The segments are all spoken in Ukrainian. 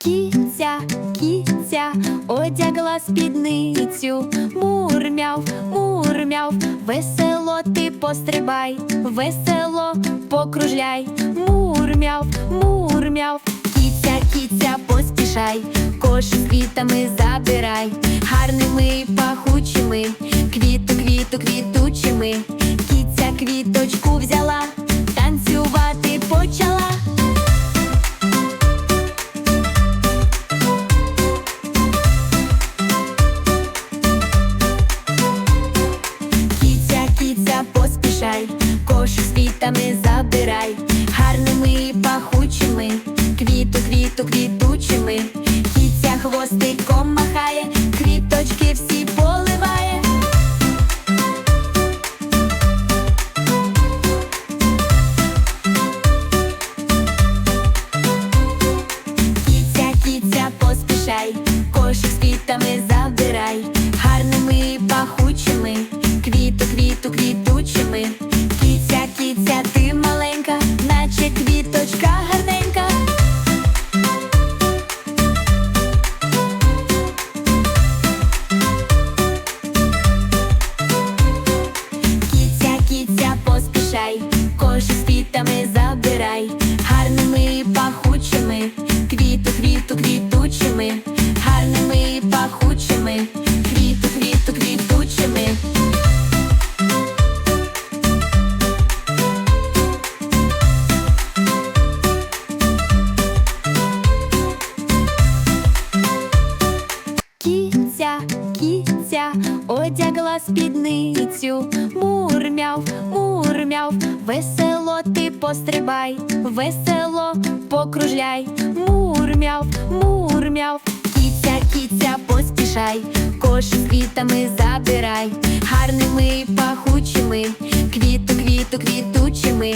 Кіця, кіця, одягла спідницю, мурмяв, мурмяв, весело ти пострибай, весело покружляй, мурмяв, мурмяв, кіця, кіця, поспішай, кош квітами забирай, гарними й пахучими, квіту, квіту, квітучими, кіця квіточку взяла, танцювати почала. Квіту, квіту, квітами забирай, Кіця, кіця, одягла спідницю, мурмяв, мурмяв, весело ти пострибай, весело покружляй, мурмяв, мурмяв, кіця, кіця, поспішай, кош квітами забирай, гарними й пахучими, квіту, квіту, квітучими,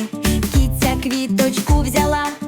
кіця квіточку взяла.